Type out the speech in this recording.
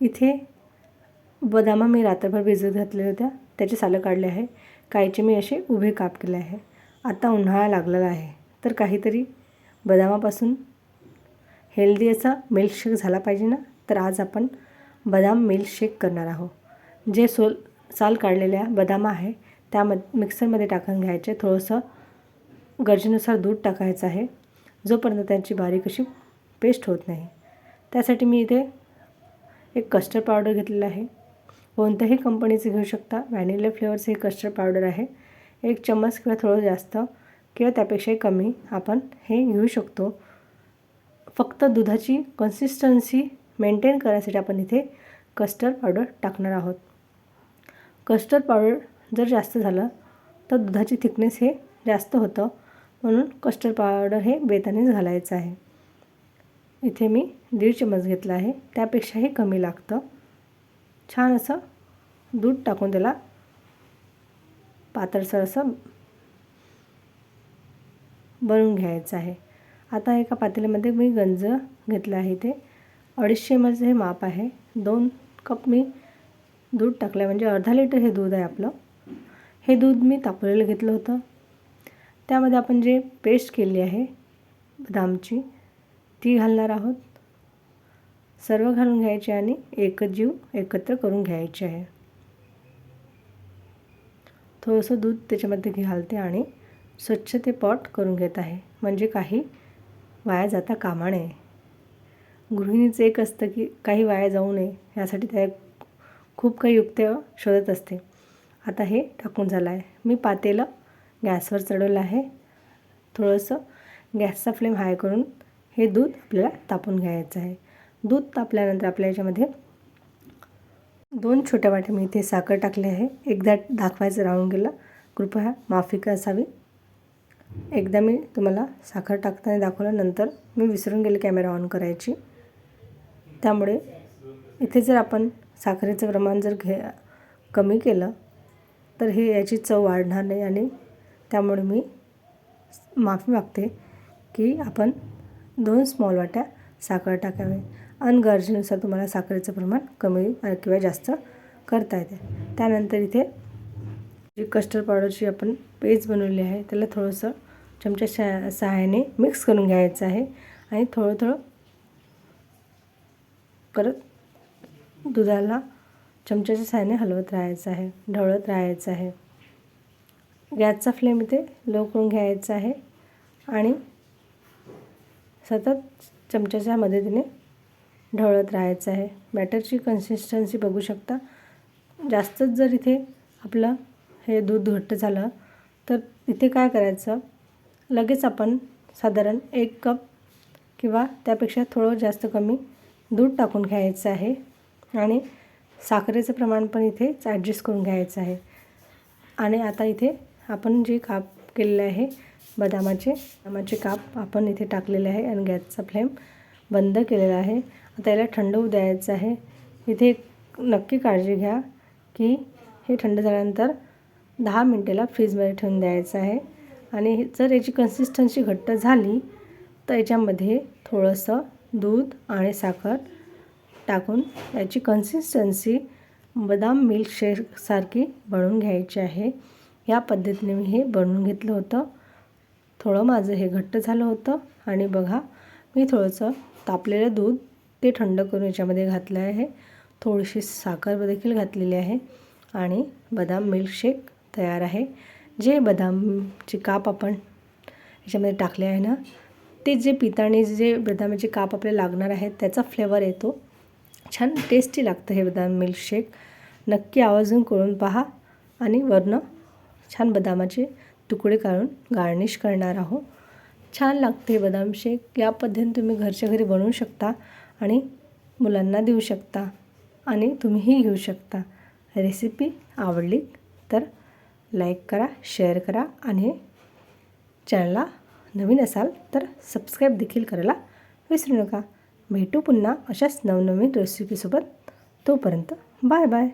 इथे बदामा मी रात्रभर भिजत घातल्या होत्या. त्याचे सालं काढले आहे. काहीचे मी असे उभे काप केले आहे. आता उन्हाळा लागलेला आहे. तर काहीतरी बदामापासून हेल्दी असा मिल्कशेक झाला पाहिजे ना? तर आज आपण बदाम मिल्कशेक करणार आहोत. जे सोल साल काढलेल्या बदाम आहे त्याम मिक्सरमध्ये टाकून घ्यायचे. थोडंसं गरजेनुसार दूध टाकायचं आहे. जोपर्यंत त्यांची बारीक अशी पेस्ट होत नाही. त्यासाठी मी इथे एक कस्टर्ड पावडर घेतलेलं आहे. कोणत्याही कंपनीचं घेऊ शकता. व्हॅनिला फ्लेवरचं हे कस्टर्ड पावडर आहे. एक चम्मच किंवा थोडं जास्त किंवा त्यापेक्षाही कमी आपण हे घेऊ शकतो. फक्त दुधाची कन्सिस्टन्सी मेंटेन करायसाठी आपण इथे कस्टर्ड पावडर टाकणार आहोत. कस्टर्ड पावडर जर जास्त झालं तर दुधाची थिकनेस हे जास्त होतं. म्हणून कस्टर्ड पावडर हे बेतानेच घालायचं आहे. इथे मी दीड चम्मच घेतला आहे. त्यापेक्षाही कमी लागतं. छान असं दूध टाकून त्याला पातळसर असं बनवून घ्यायचं आहे. आता एका पातेल्यामध्ये मी गंज घेतलं आहे ते अडीचशे एम हे माप आहे. दोन कप मी दूध टाकलं म्हणजे अर्धा लिटर हे दूध आहे आपलं. हे दूध मी तापवलेलं घेतलं होतं. त्यामध्ये आपण जे पेस्ट केली आहे बदामची ती घालणार आहोत. सर्व घालून घ्यायचे आणि एकच जीव एकत्र करून घ्यायचे आहे. थोडंसं दूध त्याच्यामध्ये घालते आणि स्वच्छ ते पॉट करून घेत आहे. म्हणजे काही वाया जाता कामा नये. गृहिणीचं एक असतं की काही वाया जाऊ नये. यासाठी त्या खूप काही युक्त्या शोधत असते. आता हे टाकून झालं आहे मी पातेलं गॅसवर चढवलं आहे. थोडंसं गॅसचा फ्लेम हाय करून हे दूध आपल्याला तापून घ्यायचं आहे. दूध तापल्यानंतर आपल्या याच्यामध्ये दोन छोट्या वाट्या मी इथे साखर टाकली आहे. एकदा दाखवायचं राहून गेलं कृपया माफी असावी एकदा मी तुम्हाला साखर टाकताना दाखवलं नंतर मी विसरून गेले कॅमेरा ऑन करायची. त्यामुळे इथे जर आपण साखरेचं प्रमाण जर घे कमी केलं तर हे याची चव वाढणार नाही आणि त्यामुळे मी माफी मागते की आपण दोन स्मॉल वाट्या साखर टाकावे. आणि गरजेनुसार तुम्हाला साखरेचं प्रमाण कमी किंवा जास्त करता येते. त्यानंतर इथे जी कस्टर्ड पावडरची आपण पेस्ट बनवली आहे त्याला थोडंसं चमच्या शा सहाय्याने मिक्स करून घ्यायचं आहे. आणि थोडं थोडं करत दुधाला चमच्याच्या सहाय्याने हलवत राहायचं आहे ढवळत राहायचं आहे. गॅसचा फ्लेम इथे लो करून घ्यायचा आहे. आणि सतत चमच्याच्या मदतीने ढवळत राहायचं आहे. बॅटरची कन्सिस्टन्सी बघू शकता. जास्तच जर इथे आपलं हे दूध घट्ट झालं तर इथे काय करायचं? लगेच आपण साधारण एक कप किंवा त्यापेक्षा थोडं जास्त कमी दूध टाकून घ्यायचं आहे आणि साखरेचं प्रमाण पण इथे ॲडजस्ट करून घ्यायचं आहे. आणि आता इथे आपण जे काप केलेले आहे बदामाचे बदामाचे काप आपण इथे टाकलेले आहे आणि गॅसचा फ्लेम बंद केलेला आहे. आता याला थंड होऊ द्यायचं आहे. इथे नक्की काळजी घ्या की हे थंड झाल्यानंतर दहा मिनटेला फ्रीजमध्ये ठेवून द्यायचं आहे. आणि जर याची कन्सिस्टन्सी घट्ट झाली तर याच्यामध्ये थोडंसं दूध आणि साखर टाकून याची कन्सिस्टन्सी बदाम मिल्कशेकसारखी बनवून घ्यायची आहे. या पद्धतीने मी हे बनवून घेतलं होतं. थोडं माझं हे घट्ट झालं होतं. आणि बघा मी थोडंसं तापलेलं दूध ते थंड करून याच्यामध्ये घातलं आहे. थोडीशी साखर देखील घातलेली आहे. आणि बदाम मिल्कशेक तयार आहे. जे बदामचे काप आपण याच्यामध्ये टाकले आहे ना ते जे पिताने जे बदामाचे काप आपल्याला लागणार आहेत त्याचा फ्लेवर येतो. छान टेस्टी लागतं हे बदाम मिल्कशेक. नक्की आवर्जून करून पहा आणि वरनं छान बदामाचे तुकडे काढून गार्निश करणार आहोत. छान लागते बदाम शेक. या पद्धतीने तुम्ही घरच्या घरी बनवू शकता आणि मुलांना देऊ शकता आणि तुम्हीही घेऊ शकता. रेसिपी आवडली तर लाईक करा शेअर करा आणि चॅनलला नवीन असाल तर सबस्क्राईब देखील करायला विसरू नका. भेटू पुन्हा अशाच नवनवीन रेसिपीसोबत तोपर्यंत बाय बाय.